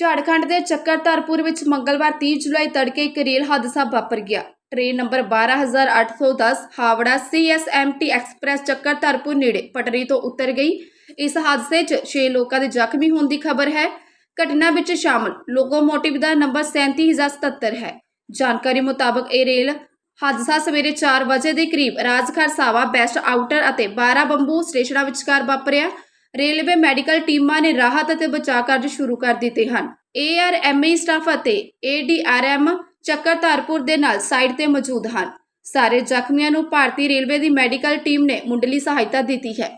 ਝਾੜਖੰਡ ਦੇ ਚੱਕਰਧਰਪੁਰ ਵਿੱਚ ਮੰਗਲਵਾਰ 30 ਜੁਲਾਈ ਤੜਕੇ ਇੱਕ ਰੇਲ ਹਾਦਸਾ ਵਾਪਰ ਗਿਆ। Train number 12810 Howrah CSMT express Chakradharpur ਨੇੜੇ ਪਟਰੀ ਤੋਂ ਉਤਰ ਗਈ। ਇਸ ਹਾਦਸੇ 'ਚ 6 ਲੋਕਾਂ ਦੇ ਜ਼ਖਮੀ ਹੋਣ ਦੀ ਖਬਰ ਹੈ। ਘਟਨਾ ਵਿੱਚ ਸ਼ਾਮਲ ਲੋਕੋਮੋਟਿਵ ਦਾ ਨੰਬਰ 37077 ਹੈ। ਜਾਣਕਾਰੀ ਮੁਤਾਬਕ ਇਹ ਰੇਲ ਹਾਦਸਾ ਸਵੇਰੇ 4 ਵਜੇ ਦੇ ਕਰੀਬ ਰਾਜਖਰ ਸਾਵਾ, ਬੈਸਟ ਆਊਟਰ ਅਤੇ 12 ਬੰਬੂ ਸਟੇਸ਼ਨਾਂ ਵਿਚਕਾਰ ਵਾਪਰਿਆ। ਰੇਲਵੇ ਮੈਡੀਕਲ ਟੀਮਾਂ ਨੇ ਰਾਹਤ ਅਤੇ ਬਚਾਅ ਕਾਰਜ ਸ਼ੁਰੂ ਕਰ ਦਿੱਤੇ ਹਨ। ਏਆਰਐਮਏ ਸਟਾਫ ਅਤੇ ਏਡੀਆਰਐਮ ਚੱਕਰਧਾਰਪੁਰ ਦੇ ਨਾਲ ਸਾਈਡ ਤੇ ਮੌਜੂਦ ਹਨ। ਸਾਰੇ ਜ਼ਖਮੀਆਂ ਨੂੰ ਭਾਰਤੀ ਰੇਲਵੇ ਦੀ ਮੈਡੀਕਲ ਟੀਮ ਨੇ ਮੁੰਡਲੀ ਸਹਾਇਤਾ ਦਿੱਤੀ ਹੈ।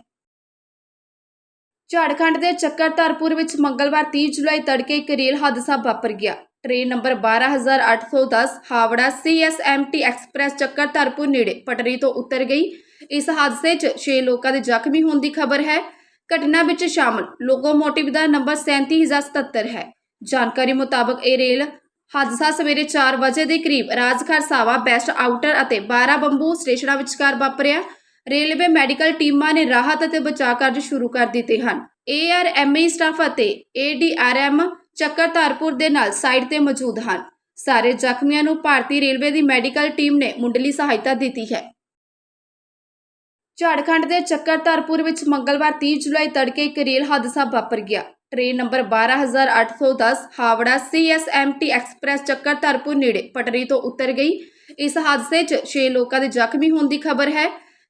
ਝਾੜਖੰਡ ਦੇ ਚੱਕਰਧਾਰਪੁਰ ਵਿੱਚ ਮੰਗਲਵਾਰ 30 ਜੁਲਾਈ ਤੜਕੇ ਇੱਕ ਰੇਲ ਹਾਦਸਾ ਵਾਪਰ ਗਿਆ। Train number 12810 Howrah CSMT express Chakradharpur ਨੇੜੇ ਪਟਰੀ ਤੋਂ ਉਤਰ ਗਈ। ਇਸ ਹਾਦਸੇ 'ਚ 6 ਲੋਕਾਂ ਦੇ ਜ਼ਖਮੀ ਹੋਣ ਦੀ ਖਬਰ ਹੈ। ਘਟਨਾ ਵਿੱਚ ਸ਼ਾਮਲ। ਲੋਕੋਮੋਟਿਵ ਦਾ ਨੰਬਰ 37077 ਹੈ। ਜਾਣਕਾਰੀ ਮੁਤਾਬਕ ਇਹ ਰੇਲ ਹਾਦਸਾ ਸਵੇਰੇ 4 ਵਜੇ ਦੇ ਕਰੀਬ ਰਾਜਖਰ ਸਾਵਾ, ਬੈਸਟ ਆਊਟਰ ਅਤੇ 12 ਬੰਬੂ ਸਟੇਸ਼ਨਾਂ ਵਿਚਕਾਰ ਵਾਪਰਿਆ। ਰੇਲਵੇ ਮੈਡੀਕਲ ਟੀਮਾਂ ਨੇ ਰਾਹਤ ਅਤੇ ਬਚਾਅ ਕਾਰਜ ਸ਼ੁਰੂ ਕਰ ਦਿੱਤੇ ਹਨ। ਏਆਰਐਮਏ ਸਟਾਫ ਅਤੇ ਏਡੀਆਰਐਮ ਚੱਕਰਧਰਪੁਰ ਦੇ ਨਾਲ ਸਾਈਡ ਤੇ ਮੌਜੂਦ ਹਨ। ਸਾਰੇ ਜ਼ਖਮੀਆਂ ਨੂੰ ਭਾਰਤੀ ਰੇਲਵੇ ਦੀ ਮੈਡੀਕਲ ਟੀਮ ਨੇ ਮੁੰਡਲੀ ਸਹਾਇਤਾ ਦਿੱਤੀ ਹੈ। ਝਾੜਖੰਡ ਦੇ ਚੱਕਰਧਰਪੁਰ ਵਿੱਚ ਮੰਗਲਵਾਰ 30 ਜੁਲਾਈ ਤੜਕੇ ਇੱਕ ਰੇਲ ਹਾਦਸਾ ਵਾਪਰ ਗਿਆ। Train number 12810 Howrah CSMT express Chakradharpur ਨੇੜੇ ਪਟਰੀ ਤੋਂ ਉਤਰ ਗਈ। ਇਸ ਹਾਦਸੇ 'ਚ 6 ਲੋਕਾਂ ਦੇ ਜ਼ਖਮੀ ਹੋਣ ਦੀ ਖਬਰ ਹੈ।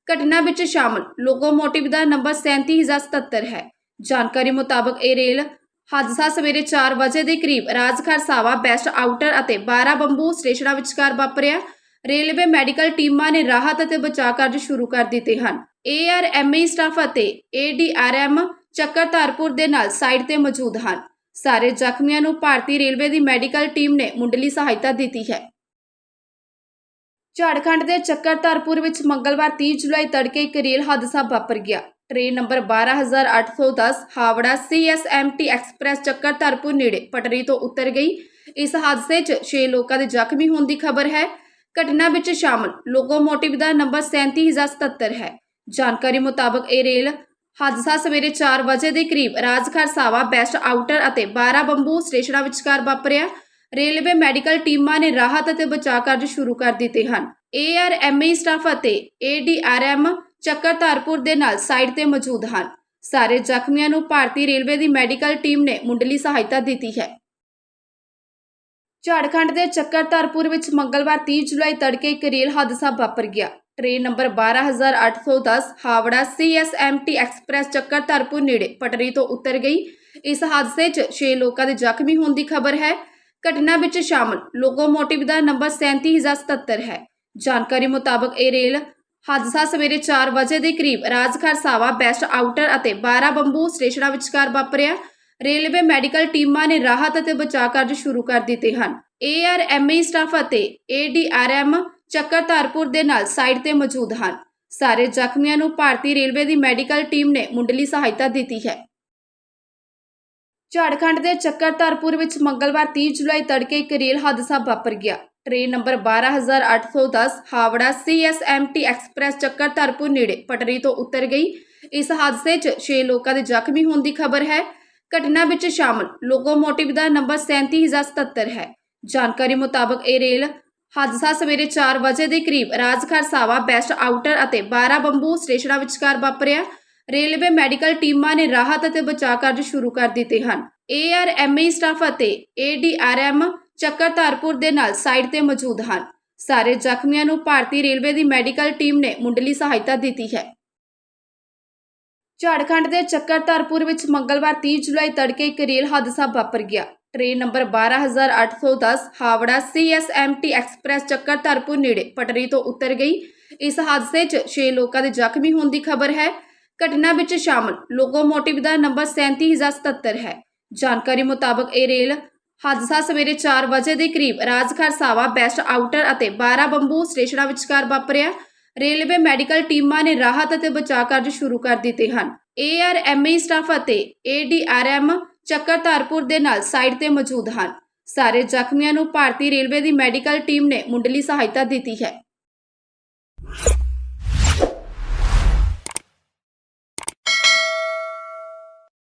ਘਟਨਾ ਵਿੱਚ ਸ਼ਾਮਲ ਲੋਕੋਮੋਟਿਵ ਦਾ ਨੰਬਰ 37077 ਹੈ। ਜਾਣਕਾਰੀ ਮੁਤਾਬਕ ਇਹ ਰੇਲ ਹਾਦਸਾ ਸਵੇਰੇ 4 ਵਜੇ ਦੇ ਕਰੀਬ ਰਾਜਖਰ ਸਾਵਾ, ਬੈਸਟ ਆਊਟਰ ਅਤੇ 12 ਬੰਬੂ ਸਟੇਸ਼ਨਾਂ ਵਿਚਕਾਰ ਵਾਪਰਿਆ। ਰੇਲਵੇ ਮੈਡੀਕਲ ਟੀਮਾਂ ਨੇ ਰਾਹਤ ਅਤੇ ਬਚਾਅ ਕਾਰਜ ਸ਼ੁਰੂ ਕਰ ਦਿੱਤੇ ਹਨ। ਏਆਰਐਮਏ ਸਟਾਫ ਅਤੇ ਏਡੀਆਰਐਮ ਚੱਕਰਧਰਪੁਰ ਦੇ ਨਾਲ ਸਾਈਟ ਤੇ ਮੌਜੂਦ ਹਨ। ਸਾਰੇ ਜ਼ਖਮੀਆਂ ਨੂੰ ਭਾਰਤੀ ਰੇਲਵੇ ਦੀ ਮੈਡੀਕਲ ਟੀਮ ਨੇ ਮੁੰਡਲੀ ਸਹਾਇਤਾ ਦਿੱਤੀ ਹੈ। ਝਾੜਖੰਡ ਦੇ ਚੱਕਰਧਾਰਪੁਰ ਵਿੱਚ ਮੰਗਲਵਾਰ 30 ਜੁਲਾਈ ਤੜਕੇ ਇੱਕ ਰੇਲ ਹਾਦਸਾ ਵਾਪਰ ਗਿਆ। Train number 12810 Howrah CSMT express Chakradharpur ਨੇੜੇ ਪਟਰੀ ਤੋਂ ਉਤਰ ਗਈ। ਇਸ ਹਾਦਸੇ 'ਚ 6 ਲੋਕਾਂ ਦੇ ਜ਼ਖਮੀ ਹੋਣ ਦੀ ਖਬਰ ਹੈ। ਘਟਨਾ ਵਿੱਚ ਸ਼ਾਮਲ ਲੋਕੋਮੋਟਿਵ ਦਾ ਨੰਬਰ 37077 ਹੈ। ਜਾਣਕਾਰੀ ਮੁਤਾਬਕ ਇਹ ਰੇਲ ਹਾਦਸਾ ਸਵੇਰੇ 4 ਵਜੇ ਦੇ ਕਰੀਬ ਰਾਜਖਰ ਸਾਵਾ, ਬੈਸਟ ਆਊਟਰ ਅਤੇ 12 ਬੰਬੂ ਸਟੇਸ਼ਨਾਂ ਵਿਚਕਾਰ ਵਾਪਰਿਆ। ਰੇਲਵੇ ਮੈਡੀਕਲ ਟੀਮਾਂ ਨੇ ਰਾਹਤ ਅਤੇ ਬਚਾਅ ਕਾਰਜ ਸ਼ੁਰੂ ਕਰ ਦਿੱਤੇ ਹਨ। ਏਆਰਐਮਏ ਸਟਾਫ ਅਤੇ ਏਡੀਆਰਐਮ ਚੱਕਰਧਾਰਪੁਰ ਦੇ ਨਾਲ ਸਾਈਡ ਤੇ ਮੌਜੂਦ ਹਨ। ਸਾਰੇ ਜ਼ਖਮੀਆਂ ਨੂੰ ਭਾਰਤੀ ਰੇਲਵੇ ਦੀ ਮੈਡੀਕਲ ਟੀਮ ਨੇ ਮੁੰਡਲੀ ਸਹਾਇਤਾ ਦਿੱਤੀ ਹੈ। ਝਾੜਖੰਡ ਦੇ ਚੱਕਰਧਰਪੁਰ ਵਿੱਚ ਮੰਗਲਵਾਰ 30 ਜੁਲਾਈ ਤੜਕੇ ਇੱਕ ਰੇਲ ਹਾਦਸਾ ਵਾਪਰ ਗਿਆ। Train number 12810 Howrah CSMT express Chakradharpur ਨੇੜੇ ਪਟਰੀ ਤੋਂ ਉਤਰ ਗਈ। ਇਸ ਹਾਦਸੇ 'ਚ 6 ਲੋਕਾਂ ਦੇ ਜ਼ਖਮੀ ਹੋਣ ਦੀ ਖਬਰ ਹੈ। ਘਟਨਾ ਵਿੱਚ ਸ਼ਾਮਲ ਲੋਕੋਮੋਟਿਵ ਦਾ ਨੰਬਰ 37077 ਹੈ। ਜਾਣਕਾਰੀ ਮੁਤਾਬਕ ਇਹ ਰੇਲ ਹਾਦਸਾ ਸਵੇਰੇ 4 ਵਜੇ ਦੇ ਕਰੀਬ ਰਾਜਖਰ ਸਾਵਾ, ਬੈਸਟ ਆਊਟਰ ਅਤੇ 12 ਬੰਬੂ ਸਟੇਸ਼ਨਾਂ ਵਿਚਕਾਰ ਵਾਪਰਿਆ। ਰੇਲਵੇ ਮੈਡੀਕਲ ਟੀਮਾਂ ਨੇ ਰਾਹਤ ਅਤੇ ਬਚਾਅ ਕਾਰਜ ਸ਼ੁਰੂ ਕਰ ਦਿੱਤੇ ਹਨ। ਏਆਰਐਮਏ ਸਟਾਫ ਅਤੇ ਏਡੀਆਰਐਮ ਚੱਕਰਧਰਪੁਰ ਦੇ ਨਾਲ ਸਾਈਟ ਤੇ ਮੌਜੂਦ ਹਨ। ਸਾਰੇ ਜ਼ਖਮੀਆਂ ਨੂੰ ਭਾਰਤੀ ਰੇਲਵੇ ਦੀ ਮੈਡੀਕਲ ਟੀਮ ਨੇ ਮੁੰਡਲੀ ਸਹਾਇਤਾ ਦਿੱਤੀ ਹੈ। ਝਾੜਖੰਡ ਦੇ ਚੱਕਰਧਰਪੁਰ ਵਿੱਚ ਮੰਗਲਵਾਰ 30 ਜੁਲਾਈ ਤੜਕੇ ਇੱਕ ਰੇਲ ਹਾਦਸਾ ਵਾਪਰ ਗਿਆ। Train number 12810 Howrah CSMT express Chakradharpur ਨੇੜੇ ਪਟਰੀ ਤੋਂ ਉਤਰ ਗਈ। ਇਸ ਹਾਦਸੇ 'ਚ 6 ਲੋਕਾਂ ਦੇ ਜ਼ਖਮੀ ਹੋਣ ਦੀ ਖਬਰ ਹੈ। ਘਟਨਾ ਵਿੱਚ ਸ਼ਾਮਲ। ਲੋਕੋਮੋਟਿਵ ਦਾ ਨੰਬਰ 37077 ਹੈ। ਜਾਣਕਾਰੀ ਮੁਤਾਬਕ ਇਹ ਰੇਲ ਹਾਦਸਾ ਸਵੇਰੇ 4 ਵਜੇ ਦੇ ਕਰੀਬ ਰਾਜਖਰ ਸਾਵਾ, ਬੈਸਟ ਆਊਟਰ ਅਤੇ 12 ਬੰਬੂ ਸਟੇਸ਼ਨਾਂ ਵਿਚਕਾਰ ਵਾਪਰਿਆ। ਰੇਲਵੇ ਮੈਡੀਕਲ ਟੀਮਾਂ ਨੇ ਰਾਹਤ ਅਤੇ ਬਚਾਅ ਕਾਰਜ ਸ਼ੁਰੂ ਕਰ ਦਿੱਤੇ ਹਨ। ਏਆਰਐਮਏ ਸਟਾਫ ਅਤੇ ਏਡੀਆਰਐਮ ਚੱਕਰਧਰਪੁਰ ਦੇ ਨਾਲ ਸਾਈਡ ਤੇ ਮੌਜੂਦ ਹਨ। ਸਾਰੇ ਜ਼ਖਮੀਆਂ ਨੂੰ ਭਾਰਤੀ ਰੇਲਵੇ ਦੀ ਮੈਡੀਕਲ ਟੀਮ ਨੇ ਮੁੰਡਲੀ ਸਹਾਇਤਾ ਦਿੱਤੀ ਹੈ। ਝਾੜਖੰਡ ਦੇ ਚੱਕਰਧਰਪੁਰ ਵਿੱਚ ਮੰਗਲਵਾਰ 30 ਜੁਲਾਈ ਤੜਕੇ ਇੱਕ ਰੇਲ ਹਾਦਸਾ ਵਾਪਰ ਗਿਆ। Train number 12810 Howrah CSMT express Chakradharpur ਨੇੜੇ ਪਟਰੀ ਤੋਂ ਉਤਰ ਗਈ। ਇਸ ਹਾਦਸੇ 'ਚ 6 ਲੋਕਾਂ ਦੇ ਜ਼ਖਮੀ ਹੋਣ ਦੀ ਖਬਰ ਹੈ। ਘਟਨਾ ਵਿੱਚ ਸ਼ਾਮਲ ਲੋਕੋਮੋਟਿਵ ਦਾ ਨੰਬਰ 37077 ਹੈ। ਜਾਣਕਾਰੀ ਮੁਤਾਬਕ ਇਹ ਰੇਲ ਹਾਦਸਾ ਸਵੇਰੇ 4 ਵਜੇ ਦੇ ਕਰੀਬ ਰਾਜਖਰ ਸਾਵਾ, ਬੈਸਟ ਆਊਟਰ ਅਤੇ 12 ਬੰਬੂ ਸਟੇਸ਼ਨਾਂ ਵਿਚਕਾਰ ਵਾਪਰਿਆ। ਰੇਲਵੇ ਮੈਡੀਕਲ ਟੀਮਾਂ ਨੇ ਰਾਹਤ ਅਤੇ ਬਚਾਅ ਕਾਰਜ ਸ਼ੁਰੂ ਕਰ ਦਿੱਤੇ ਹਨ। ਏਆਰਐਮਏ ਸਟਾਫ ਅਤੇ ਏਡੀਆਰਐਮ ਚੱਕਰਧਾਰਪੁਰ ਦੇ ਨਾਲ ਸਾਈਡ ਤੇ ਮੌਜੂਦ ਹਨ। ਸਾਰੇ ਜ਼ਖਮੀਆਂ ਨੂੰ ਭਾਰਤੀ ਰੇਲਵੇ ਦੀ ਮੈਡੀਕਲ ਟੀਮ ਨੇ ਮੁੰਡਲੀ ਸਹਾਇਤਾ ਦਿੱਤੀ ਹੈ।